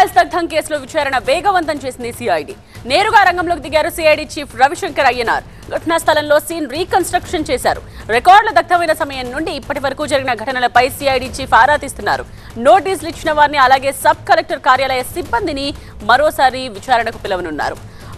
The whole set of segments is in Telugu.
ఫైల్స్ దగ్ధం కేసులో విచారణ వేగవంతం చేసింది సిఐడి నేరుగా రంగంలోకి దిగారు సిఐడి చీఫ్ రవిశంకర్ అయ్యనార్. ఘటనా స్థలంలో సీన్ రీకన్స్ట్రక్షన్ చేశారు. రికార్డుల దగ్ధమైన సమయం నుండి ఇప్పటి వరకు జరిగిన ఘటనలపై సిఐడి చీఫ్ ఆరా తీస్తున్నారు. నోటీసులు ఇచ్చిన వారిని అలాగే సబ్ కలెక్టర్ కార్యాలయ సిబ్బందిని మరోసారి విచారణకు పిలవనున్నారు.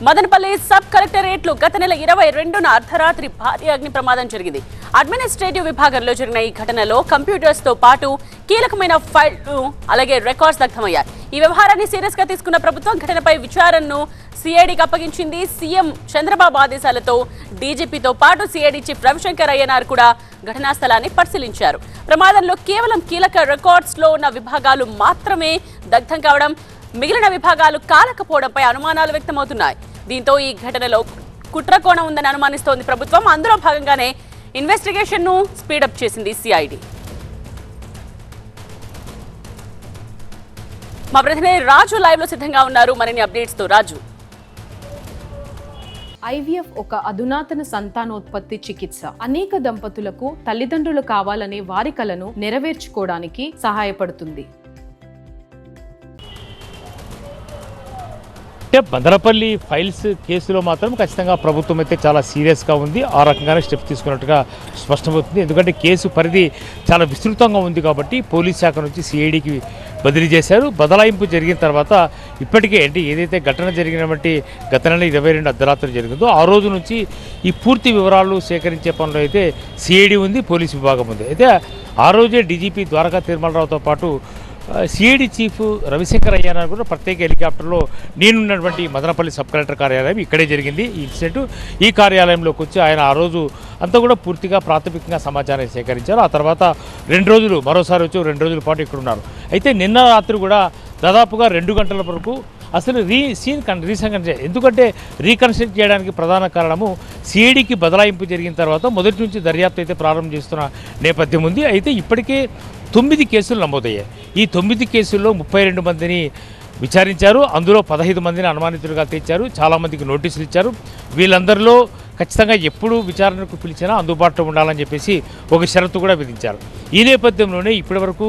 మదనపల్లి సబ్ కలెక్టరేట్లు గత నెల ఇరవై రెండున అర్ధరాత్రి భారీ అగ్ని ప్రమాదం జరిగింది. అడ్మినిస్ట్రేటివ్ విభాగంలో జరిగిన ఈ ఘటనలో కంప్యూటర్స్తో పాటు కీలకమైన ఫైళ్ళు అలాగే రికార్డ్స్ దగ్ధమయ్యాయి. ఈ వ్యవహారాన్ని సీరియస్గా తీసుకున్న ప్రభుత్వం ఘటనపై విచారణను సిఐడికి అప్పగించింది. సీఎం చంద్రబాబు ఆదేశాలతో డీజీపీతో పాటు సిఐడి చీఫ్ రవిశంకర్ అయ్యనార్ కూడా ఘటనా స్థలాన్ని పరిశీలించారు. ప్రమాదంలో కేవలం కీలక రికార్డ్స్లో ఉన్న విభాగాలు మాత్రమే దగ్ధం కావడం మిగిలిన విభాగాలు కాలకపోవడంపై అనుమానాలు వ్యక్తమవుతున్నాయి. దీంతో ఈ ఘటనలో కుట్రకోణం ఉందని అనుమానిస్తోంది ప్రభుత్వం. అందులో భాగంగానే ఇన్వెస్టిగేషన్ను స్పీడప్ చేసింది సిఐడి. మా ప్రతినిధి రాజు లైవ్లో సిద్ధంగా ఉన్నారు. మరిన్ని అప్డేట్స్తో రాజు. ఐవీఎఫ్ ఒక అధునాతన సంతానోత్పత్తి చికిత్స. అనేక దంపతులకు తల్లిదండ్రులు కావాలనే వారి కలను నెరవేర్చుకోవడానికి సహాయపడుతుంది. అంటే బందరపల్లి ఫైల్స్ కేసులో మాత్రం ఖచ్చితంగా ప్రభుత్వం అయితే చాలా సీరియస్గా ఉంది. ఆ రకంగానే స్టెప్ తీసుకున్నట్టుగా స్పష్టమవుతుంది. ఎందుకంటే కేసు పరిధి చాలా విస్తృతంగా ఉంది కాబట్టి పోలీస్ శాఖ నుంచి సిఐడికి బదిలీ చేశారు. బదలాయింపు జరిగిన తర్వాత ఇప్పటికే అంటే ఏదైతే ఘటన జరిగినటువంటి గత నెల ఇరవై రెండు అర్ధరాత్రి జరిగిందో ఆ రోజు నుంచి ఈ పూర్తి వివరాలు సేకరించే పనులు అయితే సిఐడి ఉంది పోలీస్ విభాగం ఉంది. అయితే ఆ రోజే డీజీపీ ద్వారకా తిరుమలరావుతో పాటు సిఐడి చీఫ్ రవిశంకర్ అయ్యానారు కూడా ప్రత్యేక హెలికాప్టర్లో నేనున్నటువంటి మదనపల్లి సబ్ కలెక్టర్ కార్యాలయం ఇక్కడే జరిగింది. ఈ ఇన్సిడెంట్ ఈ కార్యాలయంలోకి వచ్చి ఆయన ఆ రోజు అంతా కూడా పూర్తిగా ప్రాథమికంగా సమాచారం సేకరించారు. ఆ తర్వాత రెండు రోజులు మరోసారి వచ్చి రెండు రోజుల పాటు ఇక్కడ ఉన్నారు. అయితే నిన్న రాత్రి కూడా దాదాపుగా రెండు గంటల వరకు అసలు రీ సీన్ కన్ రీసంకన్ ఎందుకంటే రీకన్స్ట్రక్ట్ చేయడానికి ప్రధాన కారణము సిఐడికి బదలాయింపు జరిగిన తర్వాత మొదటి నుంచి దర్యాప్తు అయితే ప్రారంభం చేస్తున్న నేపథ్యం ఉంది. అయితే ఇప్పటికే తొమ్మిది కేసులు నమోదయ్యాయి. ఈ తొమ్మిది కేసుల్లో ముప్పై రెండు మందిని విచారించారు. అందులో పదహైదు మందిని అనుమానితులుగా తెచ్చారు చాలామందికి నోటీసులు ఇచ్చారు. వీళ్ళందరిలో ఖచ్చితంగా ఎప్పుడు విచారణకు పిలిచినా అందుబాటులో ఉండాలని చెప్పేసి ఒక షరతు కూడా విధించారు. ఈ నేపథ్యంలోనే ఇప్పటివరకు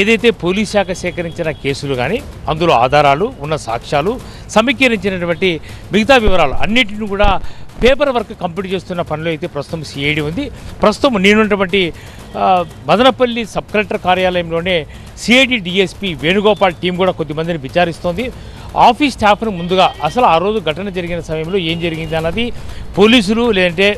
ఏదైతే పోలీస్ శాఖ సేకరించిన కేసులు కానీ అందులో ఆధారాలు ఉన్న సాక్ష్యాలు సమీకరించినటువంటి మిగతా వివరాలు అన్నిటిని కూడా పేపర్ వర్క్ కంప్లీట్ చేస్తున్న పనిలో అయితే ప్రస్తుతం సిఐడి ఉంది. ప్రస్తుతం నేనున్నటువంటి మదనపల్లి సబ్ కలెక్టర్ కార్యాలయంలోనే సిఐడి డిఎస్పీ వేణుగోపాల్ టీం కూడా కొద్దిమందిని విచారిస్తోంది. ఆఫీస్ స్టాఫ్ను ముందుగా అసలు ఆ రోజు ఘటన జరిగిన సమయంలో ఏం జరిగింది అన్నది పోలీసులు లేదంటే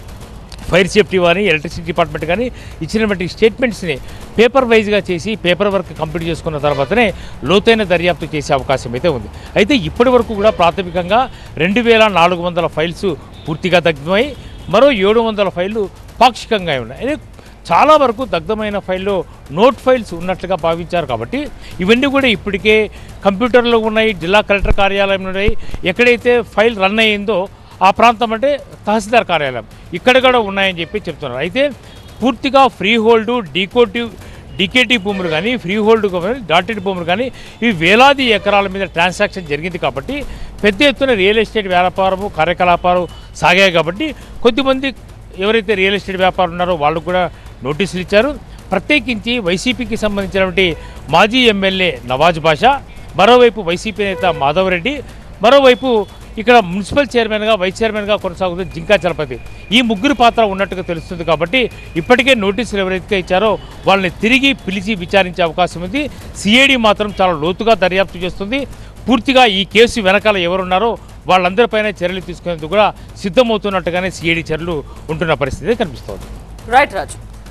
ఫైర్ సేఫ్టీ కానీ ఎలక్ట్రిసిటీ డిపార్ట్మెంట్ కానీ ఇచ్చినటువంటి స్టేట్మెంట్స్ని పేపర్ వైజ్గా చేసి పేపర్ వర్క్ కంప్లీట్ చేసుకున్న తర్వాతనే లోతైన దర్యాప్తు చేసే అవకాశం అయితే ఉంది. అయితే ఇప్పటి వరకు కూడా ప్రాథమికంగా రెండు వేల నాలుగు వందల ఫైల్స్ పూర్తిగా తగ్గిపోయి మరో ఏడు వందల ఫైళ్ళు పాక్షికంగా ఉన్నాయి. చాలా వరకు దగ్ధమైన ఫైల్లో నోట్ ఫైల్స్ ఉన్నట్లుగా భావించారు కాబట్టి ఇవన్నీ కూడా ఇప్పటికే కంప్యూటర్లో ఉన్నాయి జిల్లా కలెక్టర్ కార్యాలయం ఉన్నాయి. ఎక్కడైతే ఫైల్ రన్ అయ్యిందో ఆ ప్రాంతం అంటే తహసీల్దార్ కార్యాలయం. ఇక్కడ కూడా ఉన్నాయని చెప్పి చెప్తున్నారు. అయితే పూర్తిగా ఫ్రీ హోల్డ్ డీకోటివ్ డికేటీ భూములు కానీ ఫ్రీ హోల్డ్ కానీ డాటెడ్ భూములు కానీ ఇవి వేలాది ఎకరాల మీద ట్రాన్సాక్షన్ జరిగింది కాబట్టి పెద్ద ఎత్తున రియల్ ఎస్టేట్ వ్యాపారము కార్యకలాపాలు సాగాయి కాబట్టి కొద్దిమంది ఎవరైతే రియల్ ఎస్టేట్ వ్యాపారం ఉన్నారో వాళ్ళకు కూడా నోటీసులు ఇచ్చారు. ప్రత్యేకించి వైసీపీకి సంబంధించినటువంటి మాజీ ఎమ్మెల్యే నవాజ్ బాషా మరోవైపు వైసీపీ నేత మాధవ్ రెడ్డి మరోవైపు ఇక్కడ మున్సిపల్ చైర్మన్గా వైస్ చైర్మన్గా కొనసాగుతున్న జింకా చలపతి. ఈ ముగ్గురు పాత్ర ఉన్నట్టుగా తెలుస్తుంది కాబట్టి ఇప్పటికే నోటీసులు ఎవరైతే ఇచ్చారో వాళ్ళని తిరిగి పిలిచి విచారించే అవకాశం ఉంది. సిఐడి మాత్రం చాలా లోతుగా దర్యాప్తు చేస్తుంది. పూర్తిగా ఈ కేసు వెనకాల ఎవరున్నారో వాళ్ళందరిపైన చర్యలు తీసుకునేందుకు కూడా సిద్ధమవుతున్నట్టుగానే సిఐడి చర్యలు ఉంటున్న పరిస్థితి కనిపిస్తోంది. రైట్ రాజు.